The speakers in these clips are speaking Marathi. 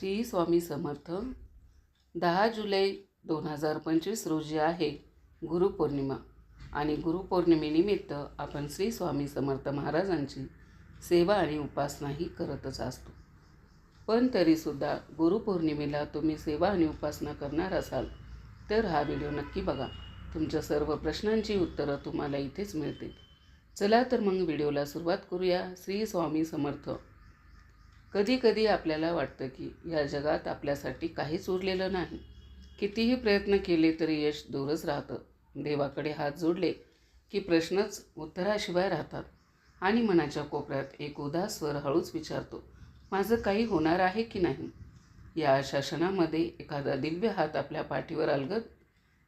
श्री स्वामी समर्थ. दहा जुलै दोन हजार पंचवीस रोजी आहे गुरुपौर्णिमा आणि गुरुपौर्णिमेनिमित्त आपण श्री स्वामी समर्थ महाराजांची सेवा आणि उपासनाही करतच असतो. पण तरीसुद्धा गुरुपौर्णिमेला तुम्ही सेवा आणि उपासना करणार असाल तर हा व्हिडिओ नक्की बघा. तुमच्या सर्व प्रश्नांची उत्तरं तुम्हाला इथेच मिळतील. चला तर मग व्हिडिओला सुरुवात करूया. श्री स्वामी समर्थ. कधी कधी आपल्याला वाटतं की या जगात आपल्यासाठी काहीच उरलेलं नाही. कितीही प्रयत्न केले तरी यश दूरच राहतं. देवाकडे हात जोडले की प्रश्नच उत्तराशिवाय राहतात. आणि मनाच्या कोपऱ्यात एक उदास स्वर हळूच विचारतो माझं काही होणार आहे की नाही? या शासनामध्ये एखादा दिव्य हात आपल्या पाठीवर अलगत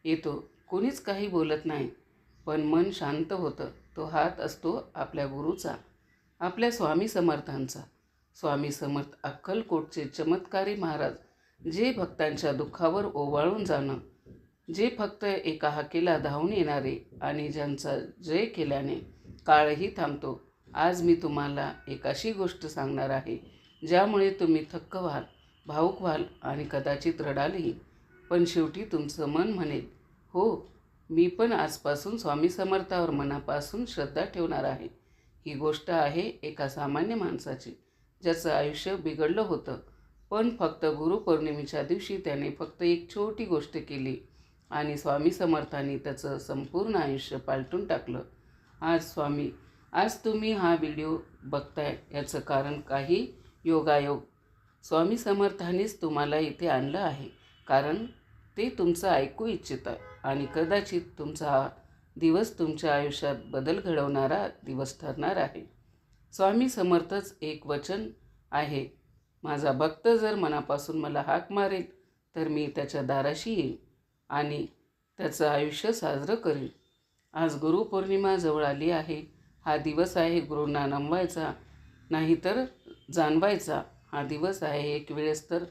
येतो. कोणीच काही बोलत नाही पण मन शांत होतं. तो हात असतो आपल्या गुरुचा आपल्या स्वामी समर्थांचा. स्वामी समर्थ अक्कलकोटचे चमत्कारी महाराज जे भक्तांच्या दुःखावर ओवाळून जाणं जे फक्त एका हाकेला धावून येणारे आणि ज्यांचा जय केल्याने काळही थांबतो आज मी तुम्हाला एक अशी गोष्ट सांगणार आहे ज्यामुळे तुम्ही थक्क व्हाल भाऊक व्हाल आणि कदाचित रडालही. पण शेवटी तुमचं मन म्हणेल हो मी पण आजपासून स्वामी समर्थावर मनापासून श्रद्धा ठेवणार आहे. ही गोष्ट आहे एका सामान्य माणसाची. ज्याचं आयुष्य बिघडलं होतं. पण फक्त गुरुपौर्णिमेच्या दिवशी त्याने फक्त एक छोटी गोष्ट केली आणि स्वामी समर्थांनी त्याचं संपूर्ण आयुष्य पालटून टाकलं. आज स्वामी आज तुम्ही हा व्हिडिओ बघताय याचं कारण काही योगायोग. स्वामी समर्थांनीच तुम्हाला इथे आणलं आहे. कारण ते तुमचं ऐकू इच्छितात आणि कदाचित तुमचा हा दिवस तुमच्या आयुष्यात बदल घडवणारा दिवस ठरणार आहे. स्वामी समर्थच एक वचन आहे. माझा भक्त जर मनापासून मला हाक मारेल तर मी त्याच्या दाराशी येईन आणि त्याचं आयुष्य साजरं करेल आज गुरुपौर्णिमा जवळ आली आहे. हा दिवस आहे गुरूंना नमवायचा नाहीतर जाणवायचा. हा दिवस आहे एक वेळेस तर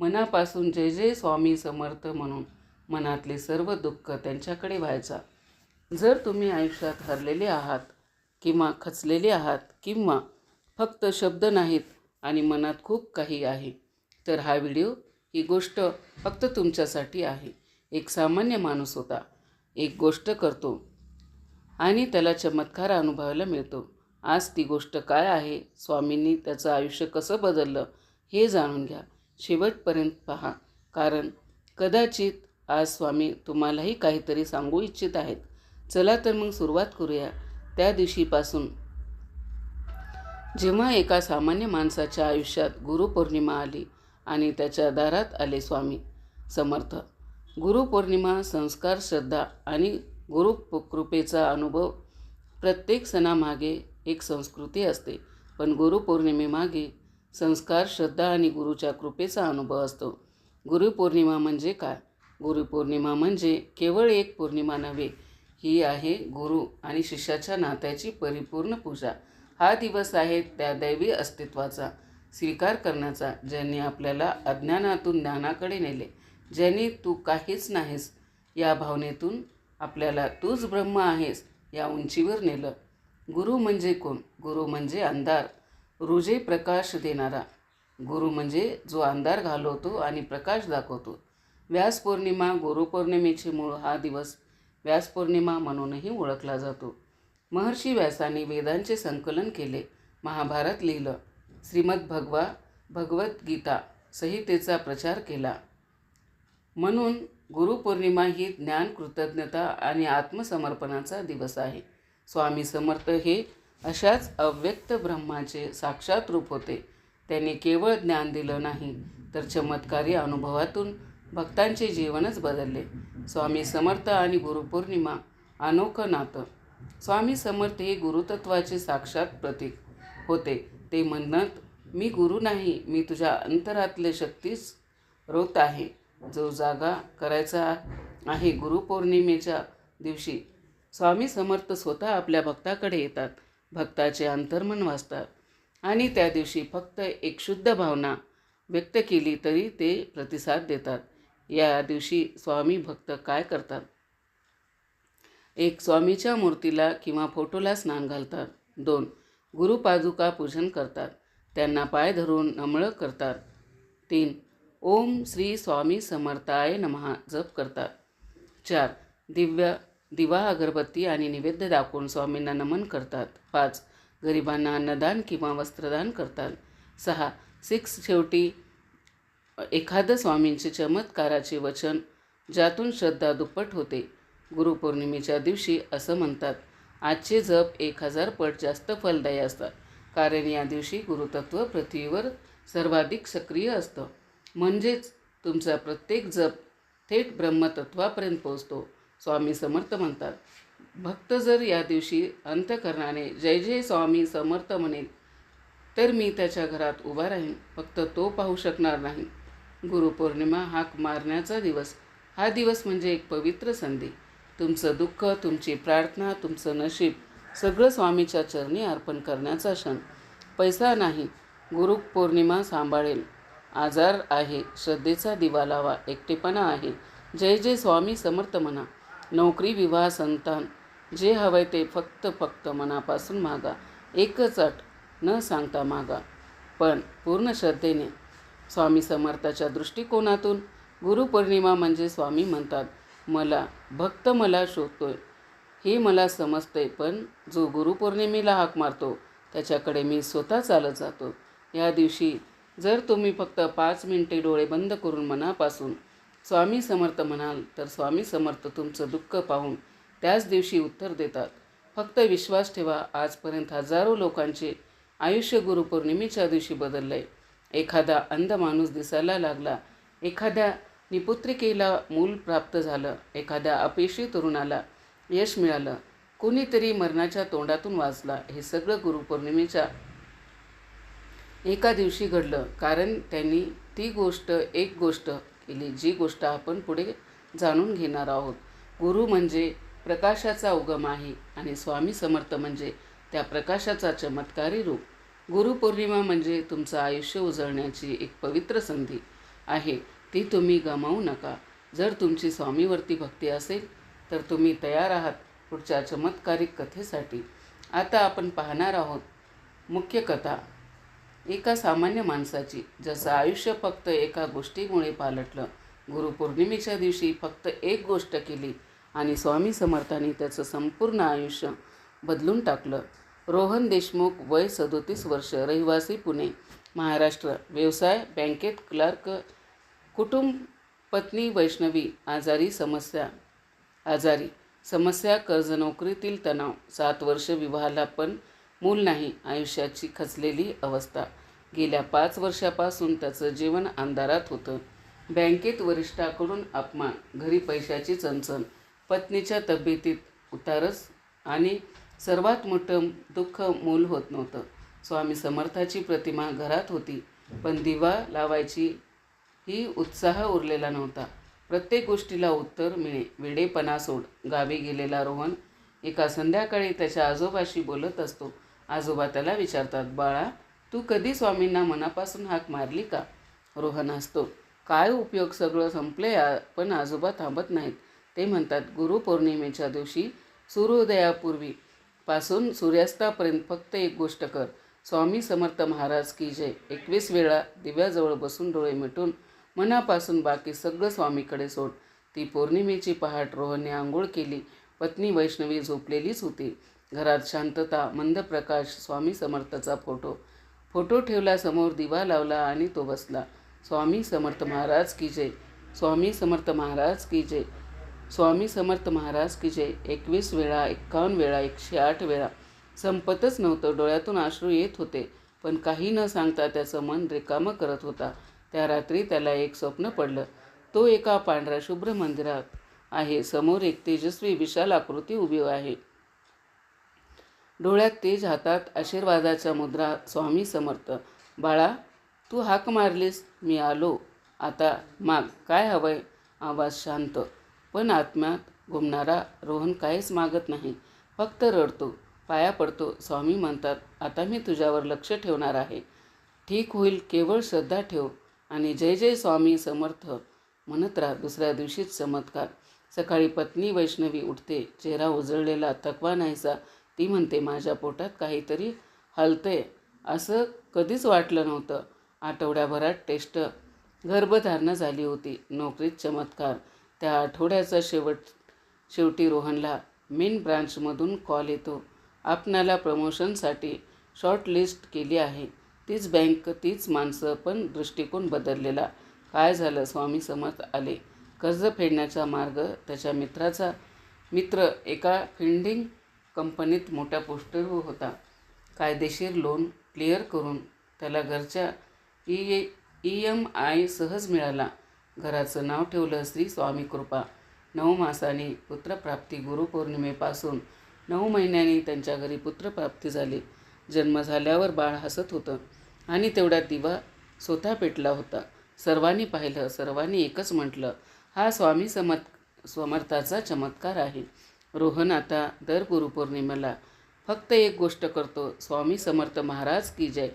मनापासून जय जय स्वामी समर्थ म्हणून मनातले सर्व दुःख त्यांच्याकडे व्हायचा. जर तुम्ही आयुष्यात हरलेले आहात किंवा खचलेले आहात किंवा फक्त शब्द नाहीत आणि मनात खूप काही आहे तर हा व्हिडिओ ही गोष्ट फक्त तुमच्यासाठी आहे. एक सामान्य माणूस होता. एक गोष्ट करतो आणि त्याला चमत्कार अनुभवायला मिळतो. आज ती गोष्ट काय आहे स्वामींनी त्याचं आयुष्य कसं बदललं हे जाणून घ्या. शेवटपर्यंत पहा. कारण कदाचित आज स्वामी तुम्हालाही काहीतरी सांगू इच्छित आहेत. चला तर मग सुरुवात करूया. त्या दिवशीपासून. जेव्हा एका सामान्य माणसाच्या आयुष्यात गुरुपौर्णिमा आली आणि त्याच्या दारात आले स्वामी समर्थ गुरुपौर्णिमा संस्कार श्रद्धा आणि गुरुकृपेचा अनुभव प्रत्येक सणामागे एक संस्कृती असते. पण गुरुपौर्णिमेमागे संस्कार श्रद्धा आणि गुरुच्या कृपेचा अनुभव असतो. गुरुपौर्णिमा म्हणजे काय? गुरुपौर्णिमा म्हणजे केवळ एक पौर्णिमा नव्हे ही आहे गुरु आणि शिष्याच्या नात्याची परिपूर्ण पूजा. हा दिवस आहे त्या दैवी अस्तित्वाचा. स्वीकार करण्याचा ज्यांनी आपल्याला अज्ञानातून ज्ञानाकडे नेले. ज्यांनी तू काहीच नाहीस या भावनेतून आपल्याला तूच ब्रह्म आहेस या उंचीवर नेलं. गुरु म्हणजे कोण? गुरु म्हणजे अंधार रुजे प्रकाश देणारा. गुरु म्हणजे जो अंधार घालवतो आणि प्रकाश दाखवतो. व्यास पौर्णिमा गुरुपौर्णिमेचे मूळ हा दिवस व्यासपौर्णिमा म्हणूनही ओळखला जातो. महर्षी व्यासाने वेदांचे संकलन केले. महाभारत लिहिलं. श्रीमद भगवा भगवद्गीता संहितेचा प्रचार केला. म्हणून गुरुपौर्णिमा ही ज्ञान कृतज्ञता आणि आत्मसमर्पणाचा दिवस आहे. स्वामी समर्थ हे अशाच अव्यक्त ब्रह्माचे साक्षात रूप होते. त्यांनी केवळ ज्ञान दिलं नाही तर चमत्कारी अनुभवातून भक्तांचे जीवनच बदलले. स्वामी समर्थ आणि गुरुपौर्णिमा अनोखं नातं. स्वामी समर्थ हे गुरुतत्वाचे साक्षात प्रतीक होते. ते म्हणत मी गुरु नाही मी तुझ्या अंतरातले शक्तीच रोत आहे. जो जागा करायचा आहे गुरुपौर्णिमेच्या दिवशी. स्वामी समर्थ स्वतः आपल्या भक्ताकडे येतात. भक्ताचे अंतर्मन वाचतात. आणि त्या दिवशी फक्त एक शुद्ध भावना व्यक्त केली तरी ते प्रतिसाद देतात. या दिवशी स्वामी भक्त काय करतात? एक स्वामीच्या मूर्तीला किंवा फोटोला स्नान घालतात. दोन गुरुपादुका पूजन करतात. त्यांना पाय धरून नमळं करतात. तीन ओम श्री स्वामी समर्थाय नमहा जप करतात. चार दिव्य दिवा अगरबत्ती आणि निवेद्य दाखवून स्वामींना नमन करतात. पाच गरिबांना अन्नदान किंवा वस्त्रदान करतात. सहा सिक्स शेवटी एखादं स्वामींचे चमत्काराचे वचन ज्यातून श्रद्धा दुप्पट होते. गुरुपौर्णिमेच्या दिवशी असं म्हणतात आजचे जप एक हजार पट जास्त फलदायी असतात. कारण या दिवशी गुरुतत्व पृथ्वीवर सर्वाधिक सक्रिय असतं. म्हणजेच तुमचा प्रत्येक जप थेट ब्रह्मतत्वापर्यंत पोहोचतो स्वामी समर्थ म्हणतात. भक्त जर या दिवशी अंतकरणाने जय जय स्वामी समर्थ म्हणेल तर मी त्याच्या घरात उभा राहीन. फक्त तो पाहू शकणार नाही. गुरुपौर्णिमा हाक मारण्याचा दिवस. हा दिवस म्हणजे एक पवित्र संधी. तुमचं दुःख तुमची प्रार्थना तुमचं नशीब सगळं स्वामीच्या चरणी अर्पण करण्याचा क्षण. पैसा नाही गुरुपौर्णिमा सांभाळेल. आजार आहे श्रद्धेचा दिवा लावा एकटेपणा आहे. जय जय स्वामी समर्थ म्हणा नोकरी विवाह संतान जे हवंय ते फक्त फक्त मनापासून मागा. एकच अट न सांगता मागा. पण पूर्ण श्रद्धेने स्वामी समर्थाच्या दृष्टिकोनातून गुरुपौर्णिमा म्हणजे स्वामी म्हणतात. मला भक्त मला शोधतोय. हे मला समजतंय पण जो गुरुपौर्णिमेला हाक मारतो त्याच्याकडे मी स्वतः चालत जातो. या दिवशी जर तुम्ही फक्त पाच मिनिटे डोळे बंद करून मनापासून स्वामी समर्थ म्हणाल तर स्वामी समर्थ तुमचं दुःख पाहून त्याच दिवशी उत्तर देतात. फक्त विश्वास ठेवा आजपर्यंत हजारो लोकांचे आयुष्य गुरुपौर्णिमेच्या दिवशी बदललं आहे एखादा अंध माणूस दिसायला लागला. एखाद्या निपुत्रिकेला मूल प्राप्त झालं. एखाद्या अपयशी तरुणाला यश मिळालं. कोणीतरी मरणाच्या तोंडातून वाचला. हे सगळं गुरुपौर्णिमेच्या एका दिवशी घडलं. कारण त्यांनी ती गोष्ट एक गोष्ट केली जी गोष्ट आपण पुढे जाणून घेणार आहोत. गुरु म्हणजे प्रकाशाचा उगम आहे आणि स्वामी समर्थ म्हणजे त्या प्रकाशाचा चमत्कारी रूप. गुरुपौर्णिमा म्हणजे तुमचं आयुष्य उजळण्याची एक पवित्र संधी आहे. ती तुम्ही गमावू नका. जर तुमची स्वामीवरती भक्ती असेल तर तुम्ही तयार आहात पुढच्या चमत्कारिक कथेसाठी. आता आपण पाहणार आहोत मुख्य कथा. एका सामान्य माणसाची जसं आयुष्य फक्त एका गोष्टीमुळे पालटलं गुरुपौर्णिमेच्या दिवशी फक्त एक गोष्ट केली आणि स्वामी समर्थाने त्याचं संपूर्ण आयुष्य बदलून टाकलं रोहन देशमुख वय सदोतीस वर्ष रहिवासी पुणे महाराष्ट्र. व्यवसाय बँकेत क्लार्क कुटुंब पत्नी वैष्णवी आजारी समस्या आजारी. समस्या कर्ज नोकरीतील तणाव. सात वर्ष विवाहाला पण मूल नाही आयुष्याची खचलेली अवस्था. गेल्या पाच वर्षापासून त्याचं जीवन अंधारात होतं. बँकेत वरिष्ठाकडून अपमान घरी पैशाची चणचण पत्नीच्या तब्येतीत उतारस आणि सर्वात मोठं दुःख मूल होत नव्हतं. स्वामी समर्थाची प्रतिमा घरात होती पण दिवा लावायची ही उत्साह उरलेला नव्हता. प्रत्येक गोष्टीला उत्तर मिळे. वेडेपणा सोड. गावी गेलेला रोहन एका संध्याकाळी त्याच्या आजोबाशी बोलत असतो. आजोबा त्याला विचारतात बाळा तू कधी स्वामींना मनापासून हाक मारली का? रोहन हसतो. काय उपयोग सगळं संपले पण आजोबा थांबत नाहीत. ते म्हणतात गुरुपौर्णिमेच्या दिवशी सूर्योदयापूर्वी पासून सूर्यास्तापर्यंत फक्त एक गोष्ट कर. स्वामी समर्थ महाराज की जय. एकवीस वेळा दिव्याजवळ बसून डोळे मिटून मनापासून बाकी सगळं स्वामीकडे सोड. ती पौर्णिमेची पहाट रोहनने आंघोळ केली. पत्नी वैष्णवी झोपलेलीच होती. घरात शांतता मंद प्रकाश स्वामी समर्थाचा फोटो. फोटो ठेवला समोर दिवा लावला आणि तो बसला. स्वामी समर्थ महाराज की जय. स्वामी समर्थ महाराज की जय. स्वामी समर्थ महाराज की जय. एकवीस वेळा एक्कावन्न वेळा एकशे आठ वेळा. संपतच नव्हतं डोळ्यातून आश्रू येत होते. पण काही न सांगता त्याचं मन रिकामं करत होता. त्या रात्री त्याला एक स्वप्न पडलं. तो एका पांढऱ्या शुभ्र मंदिरात आहे. समोर एक तेजस्वी विशाल आकृती उभी आहे. डोळ्यात तेज हातात आशीर्वादाच्या मुद्रा स्वामी समर्थ. बाळा तू हाक मारलीस. मी आलो. आता माग काय हवंय? आवाज शांत. पण आत्म्यात घुमणारा रोहन काहीच मागत नाही. फक्त रडतो पाया पडतो स्वामी म्हणतात आता मी तुझ्यावर लक्ष ठेवणार आहे. ठीक होईल केवळ श्रद्धा ठेव आणि जय जय स्वामी समर्थ. म्हणत राहा दुसऱ्या दिवशीच चमत्कार. सकाळी पत्नी वैष्णवी उठते चेहरा उजळलेला थकवा नाहीसा. ती म्हणते माझ्या पोटात काहीतरी हलतंय. असं कधीच वाटलं नव्हतं. आठवड्याभरात टेस्ट. गर्भधारणा झाली होती. नोकरीत चमत्कार. त्या आठवड्याचा शेवट शेवटी रोहनला मेन ब्रांचमधून कॉल येतो. आपणाला प्रमोशनसाठी शॉर्टलिस्ट केली आहे. तीच बँक तीच माणसं पण दृष्टिकोन बदललेला. काय झालं? स्वामी समर्थ आले. कर्ज फेडण्याचा मार्ग त्याच्या मित्राचा. मित्र एका फिल्डिंग कंपनीत मोठ्या पोस्टर होता. कायदेशीर लोन क्लिअर करून त्याला घरच्या ई ई एम आय सहज मिळाला. घराचं नाव ठेवलं श्री स्वामी कृपा. नऊ मासाने पुत्रप्राप्ती गुरुपौर्णिमेपासून नऊ महिन्यांनी त्यांच्या घरी पुत्रप्राप्ती झाली. जन्म झाल्यावर बाळ हसत होतं आणि तेवढ्यात दिवा स्वतः पेटला होता. सर्वांनी पाहिलं सर्वांनी एकच म्हटलं हा स्वामी समत समर्थाचा चमत्कार आहे. रोहन आता दर गुरुपौर्णिमेला फक्त एक गोष्ट करतो स्वामी समर्थ महाराज की जय.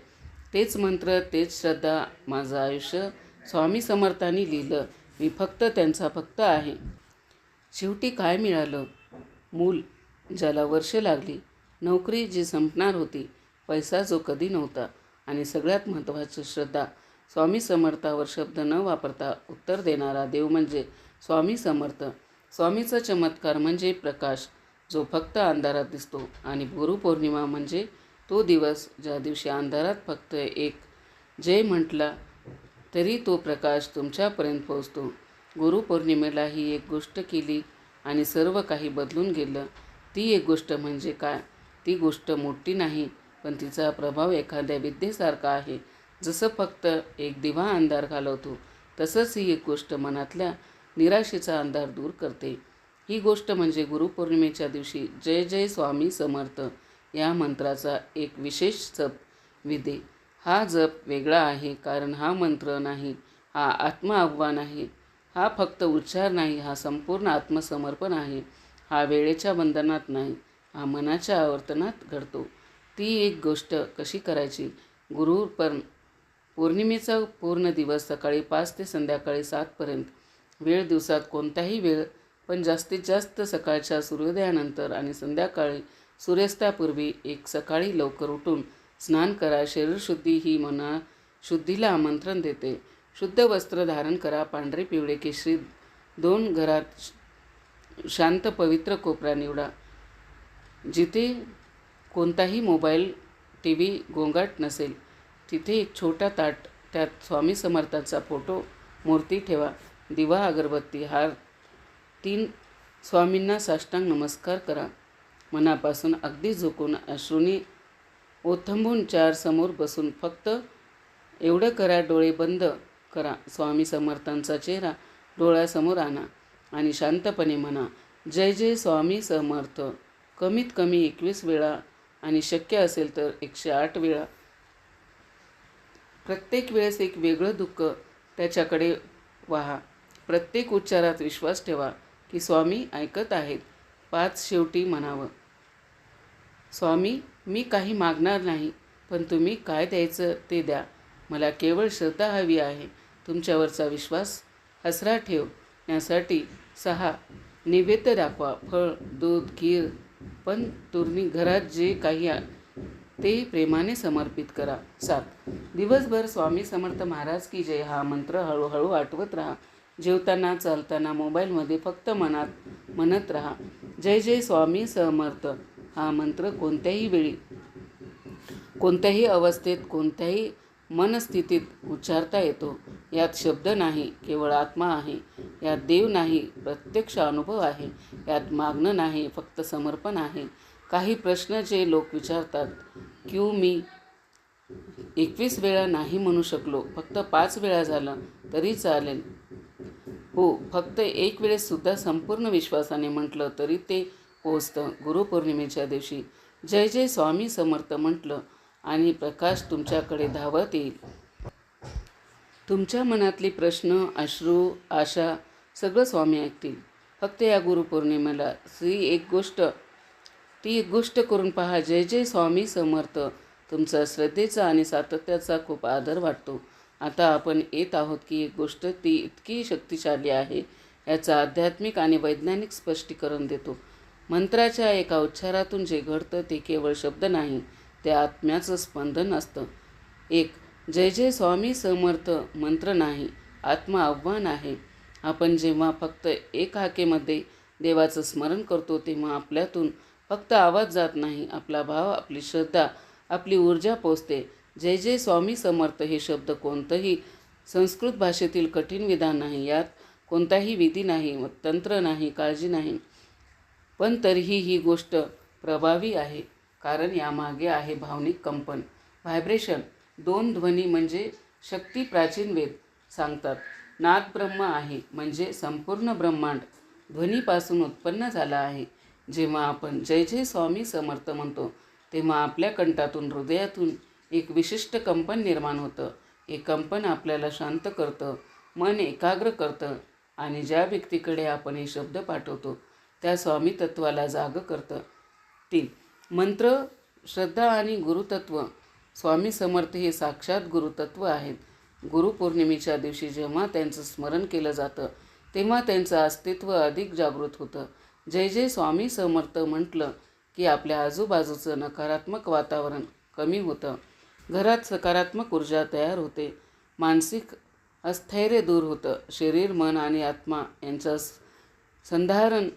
तेच मंत्र तेच श्रद्धा माझं आयुष्य स्वामी समर्थांनी लिहिलं मी फक्त त्यांचा फक्त आहे. शेवटी काय मिळालं? मूल ज्याला वर्ष लागली नोकरी जी संपणार होती पैसा जो कधी नव्हता आणि सगळ्यात महत्त्वाची श्रद्धा स्वामी समर्थावर शब्द न वापरता उत्तर देणारा देव म्हणजे स्वामी समर्थ. स्वामीचा चमत्कार म्हणजे प्रकाश जो फक्त अंधारात दिसतो आणि गुरुपौर्णिमा म्हणजे तो दिवस ज्या दिवशी अंधारात फक्त एक जय म्हटला तरी तो प्रकाश तुमच्यापर्यंत पोहोचतो. गुरुपौर्णिमेला ही एक गोष्ट केली आणि सर्व काही बदलून गेलं. ती एक गोष्ट म्हणजे काय? ती गोष्ट मोठी नाही पण तिचा प्रभाव एखाद्या विद्येसारखा आहे. जसं फक्त एक दिवा अंधार घालवतो तसंच ही एक गोष्ट मनातल्या निराशेचा अंधार दूर करते. ही गोष्ट म्हणजे गुरुपौर्णिमेच्या दिवशी जय जय स्वामी समर्थ या मंत्राचा एक विशेष सप विदे हा जप वेगळा आहे कारण हा मंत्र नाही हा आत्म आव्हान आहे. हा फक्त उच्चार नाही हा संपूर्ण आत्मसमर्पण आहे. हा वेळेच्या बंधनात नाही हा मनाच्या आवर्तनात घडतो. ती एक गोष्ट कशी करायची? गुरु पर पौर्णिमेचा पूर्ण दिवस सकाळी पाच ते संध्याकाळी सातपर्यंत वेळ दिवसात कोणताही वेळ पण जास्तीत जास्त सकाळच्या सूर्योदयानंतर आणि संध्याकाळी सूर्यास्तापूर्वी एक सकाळी लवकर उठून स्नान करा शरीरशुद्धी ही मना शुद्धीला आमंत्रण देते. शुद्ध वस्त्र धारण करा पांढरे पिवळे केशरी दोन घरात शांत पवित्र कोपरा निवडा. जिथे कोणताही मोबाईल टी व्ही गोंगाट नसेल तिथे एक छोटा ताट त्यात स्वामी समर्थाचा फोटो मूर्ती ठेवा. दिवा अगरबत्ती हार तीन स्वामींना साष्टांग नमस्कार करा. मनापासून अगदी झोकून अश्रूनी ओथंबून चार समोर बसून फक्त एवढं करा डोळे बंद करा. स्वामी समर्थांचा चेहरा डोळ्यासमोर आणा आणि शांतपणे म्हणा जय जय स्वामी समर्थ. कमीत कमी एकवीस वेळा आणि शक्य असेल तर एकशे आठ वेळा. प्रत्येक वेळेस एक वेगळं दुःख त्याच्याकडे वाहा. प्रत्येक उच्चारात विश्वास ठेवा की स्वामी ऐकत आहेत. पाच शेवटी म्हणावं स्वामी मी काही मागणार नाही पण तुम्ही काय द्यायचं ते द्या. मला केवळ श्रद्धा हवी आहे. तुमच्यावरचा विश्वास हसरा ठेव. यासाठी सहा नैवेद्य दाखवा. फळ दूध खीर पण तुरणी घरात जे काही ते प्रेमाने समर्पित करा. सात दिवसभर स्वामी समर्थ महाराज की जय हा मंत्र हळूहळू आठवत राहा. जेवताना चालताना मोबाईलमध्ये फक्त मनात म्हणत राहा. जय जय स्वामी समर्थ. हा मंत्र कोणत्याही वेळी कोणत्याही अवस्थेत कोणत्याही मनस्थितीत उच्चारता येतो. यात शब्द नाही केवळ आत्मा आहे. यात देव नाही प्रत्यक्ष अनुभव आहे. यात मागणं नाही फक्त समर्पण आहे. काही प्रश्न जे लोक विचारतात क्यू मी? एकवीस वेळा नाही म्हणू शकलो. फक्त पाच वेळा झालं तरी चालेल. हो फक्त एक वेळेससुद्धा संपूर्ण विश्वासाने म्हटलं तरी ते पोचतं गुरुपौर्णिमेच्या दिवशी जय जय स्वामी समर्थ म्हटलं आणि प्रकाश तुमच्याकडे धावत येईल. तुमच्या मनातली प्रश्न अश्रू आशा सगळं स्वामी ऐकतील. फक्त या गुरुपौर्णिमेला श्री एक गोष्ट ती एक गोष्ट करून पहा. जय जय स्वामी समर्थ. तुमचा श्रद्धेचा आणि सातत्याचा खूप आदर वाटतो. आता आपण येत आहोत की एक गोष्ट ती इतकी शक्तिशाली आहे याचा आध्यात्मिक आणि वैज्ञानिक स्पष्टीकरण देतो. मंत्राच्या एका उच्चारातून जे घडतं ते केवळ शब्द नाही ते आत्म्याचं स्पंदन असतं. एक जय जय स्वामी समर्थ मंत्र नाही आत्मा आव्हान आहे. आपण जेव्हा फक्त एक हाकेमध्ये देवाचं स्मरण करतो तेव्हा आपल्यातून फक्त आवाज जात नाही आपला भाव आपली श्रद्धा आपली ऊर्जा पोचते. जय जय स्वामी समर्थ हे शब्द कोणतंही संस्कृत भाषेतील कठीण विधान नाही यात कोणताही विधी नाही व तंत्र नाही काळजी नाही. पण तरीही ही गोष्ट प्रभावी आहे कारण यामागे आहे भावनिक कंपन. व्हायब्रेशन दोन ध्वनी म्हणजे शक्ती प्राचीन वेद सांगतात. नाद ब्रह्म आहे म्हणजे संपूर्ण ब्रह्मांड. ध्वनीपासून उत्पन्न झाला आहे. जेव्हा आपण जय जय स्वामी समर्थ म्हणतो तेव्हा आपल्या कंठातून हृदयातून एक विशिष्ट कंपन निर्माण होतं. हे कंपन आपल्याला शांत करतं मन एकाग्र करतं आणि ज्या व्यक्तीकडे आपण हे शब्द पाठवतो त्या स्वामी तत्वाला जाग करतं तीन मंत्र श्रद्धा आणि गुरुतत्व स्वामी समर्थ हे साक्षात गुरुतत्व आहेत. गुरुपौर्णिमेच्या दिवशी जेव्हा त्यांचं स्मरण केलं जातं तेव्हा त्यांचं अस्तित्व अधिक जागृत होतं. जय जय स्वामी समर्थ म्हटलं की आपल्या आजूबाजूचं नकारात्मक वातावरण कमी होतं. घरात सकारात्मक ऊर्जा तयार होते. मानसिक अस्थैर्य दूर होतं. शरीर मन आणि आत्मा यांचं स- संधारण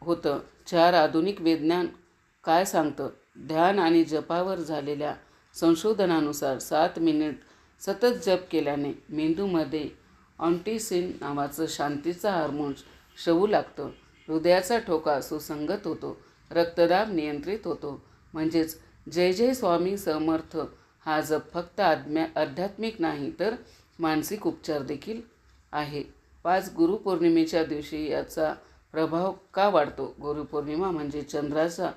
होतं. चार आधुनिक विज्ञान काय सांगतं? ध्यान आणि जपावर झालेल्या संशोधनानुसार सात मिनिट सतत जप केल्याने मेंदूमध्ये ऑन्टिसिन नावाचं शांतीचा हार्मोन्स शवू लागतं. हृदयाचा ठोका सुसंगत होतो. रक्तदाब नियंत्रित होतो. म्हणजेच जय जय स्वामी समर्थ हा जप फक्त आध्या आध्यात्मिक नाही तर मानसिक उपचार देखील आहे. पाच गुरुपौर्णिमेच्या दिवशी याचा प्रभाव का वाढतो? गुरुपौर्णिमा म्हणजे चंद्राचा.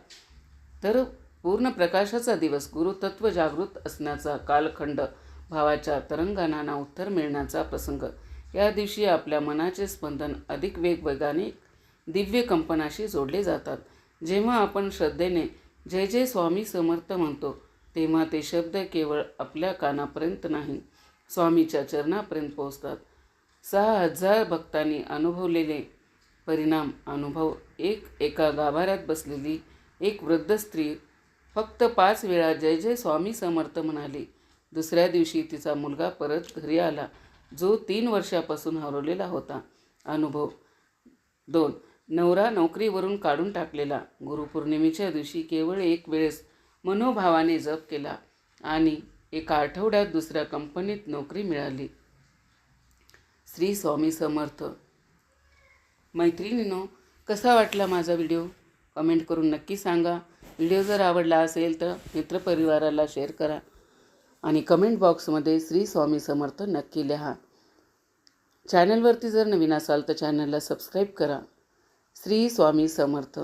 तर पूर्ण प्रकाशाचा दिवस गुरुतत्व जागृत असण्याचा कालखंड भावाच्या तरंगांना उत्तर मिळण्याचा प्रसंग. या दिवशी आपल्या मनाचे स्पंदन अधिक वेगवेगाने दिव्य कंपनाशी जोडले जातात. जेव्हा आपण श्रद्धेने जय जय स्वामी समर्थ म्हणतो तेव्हा ते शब्द केवळ आपल्या कानापर्यंत नाही स्वामीच्या चरणापर्यंत पोहोचतात. सहा हजार भक्तांनी अनुभवलेले परिणाम अनुभव एक एका गाभाऱ्यात बसलेली एक वृद्ध स्त्री फक्त पाच वेळा जय जय स्वामी समर्थ म्हणाली. दुसऱ्या दिवशी तिचा मुलगा परत घरी आला जो तीन वर्षापासून हरवलेला होता. अनुभव दोन. नवरा नोकरीवरून काढून टाकलेला. गुरुपौर्णिमेच्या दिवशी केवळ एक वेळेस मनोभावाने जप केला आणि एका आठवड्यात दुसऱ्या कंपनीत नोकरी मिळाली. श्री स्वामी समर्थ मैत्रिणीनो कसा वाटला माझा व्हिडिओ? कमेंट करून नक्की सांगा. व्हिडिओ जर आवडला असेल तर मित्रपरिवाराला शेअर करा आणि कमेंट बॉक्समध्ये श्री स्वामी समर्थ नक्की लिहा. चॅनलवरती जर नवीन असाल तर चॅनलला सबस्क्राईब करा. श्री स्वामी समर्थ.